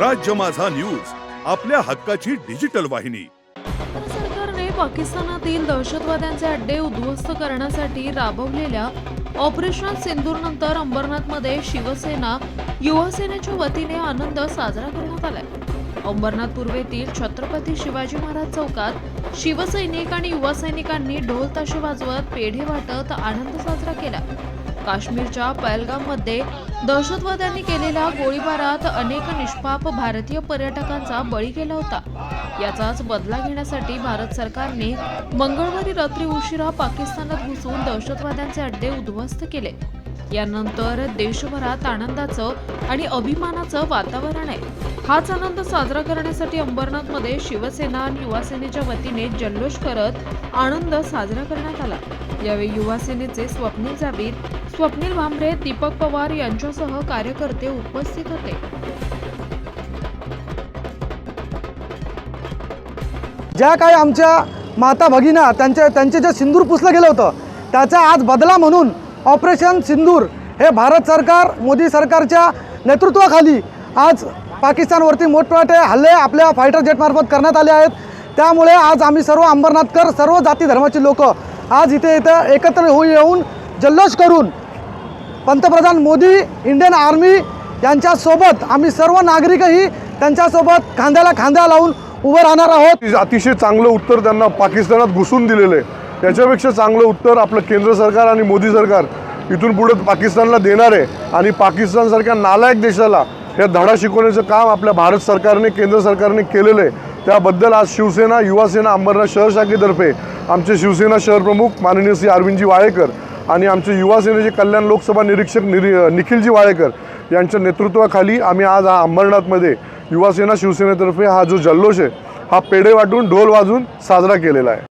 राज्य माझा न्यूज आपल्या हक्काची डिजिटल वाहिनी. केंद्र सरकारने पाकिस्तानातील दहशतवाद्यांचे अड्डे उद्ध्वस्त करण्यासाठी राबवलेल्या ऑपरेशन सिंदूरनंतर अंबरनाथमध्ये शिवसेना युवा सेनेच्या वतीने आनंद साजरा करण्यात आलाय. अंबरनाथ पूर्वेतील छत्रपती शिवाजी महाराज चौकात शिवसैनिक आणि युवा सैनिकांनी ढोल ताशे वाजवत पेढे वाटत आनंद साजरा केला. काश्मीरच्या पहलगाममध्ये दहशतवाद्यांनी केलेल्या गोळीबारात अनेक निष्पाप भारतीय पर्यटकांचा बळी गेला होता. याचाच बदला घेण्यासाठी भारत सरकारने मंगळवारी रात्री उशिरा पाकिस्तानात घुसून दहशतवाद्यांचे अड्डे उद्ध्वस्त केले. यानंतर देशभरात आनंदाचं आणि अभिमानाचं वातावरण आहे. हाच आनंद साजरा करण्यासाठी अंबरनाथमध्ये शिवसेना आणि युवासेनेच्या वतीने जल्लोष करत आनंद साजरा करण्यात आला. यावेळी युवासेनेचे स्वप्नील जाबीर स्वप्नील भांबरे दीपक पवार यांच्यासह कार्यकर्ते उपस्थित होते. ज्या काही आमच्या माता भगिना त्यांच्या त्यांचे जे सिंदूर पुसलं गेलं होतं त्याचा आज बदला म्हणून ऑपरेशन सिंदूर हे भारत सरकार मोदी सरकारच्या नेतृत्वाखाली आज पाकिस्तानवरती मोठमोठे हल्ले आपल्या फायटर जेटमार्फत करण्यात आले आहेत. त्यामुळे आज आम्ही सर्व अंबरनाथकर सर्व जाती धर्माची लोक आज इथे इथं एकत्र होऊ येऊन जल्लोष करून पंतप्रधान मोदी इंडियन आर्मी यांच्यासोबत आम्ही सर्व नागरिकही त्यांच्यासोबत खांद्याला खांदा लावून उभं राहणार आहोत. अतिशय चांगलं उत्तर त्यांना पाकिस्तानात घुसून दिलेलं आहे. याच्यापेक्षा चांगलं उत्तर आपलं केंद्र सरकार आणि मोदी सरकार इथून पुढे पाकिस्तानला देणार आहे. आणि पाकिस्तानसारख्या नालायक देशाला हे धडा शिकवण्याचं काम आपल्या भारत सरकारने केंद्र सरकारने केलेलं आहे. त्याबद्दल आज शिवसेना युवासेना अंबरनाथ शहर शाखेतर्फे आमचे शिवसेना शहर प्रमुख माननीय श्री अरविंदजी वाळेकर आणि आमचे युवासेनेचे कल्याण लोकसभा निरीक्षक निरी निखिलजी वाळेकर यांच्या नेतृत्वाखाली आम्ही आज हा अंबरनाथमध्ये युवासेना शिवसेनेतर्फे हा जो जल्लोष आहे हा पेढे वाटून ढोल वाजून साजरा केलेला आहे.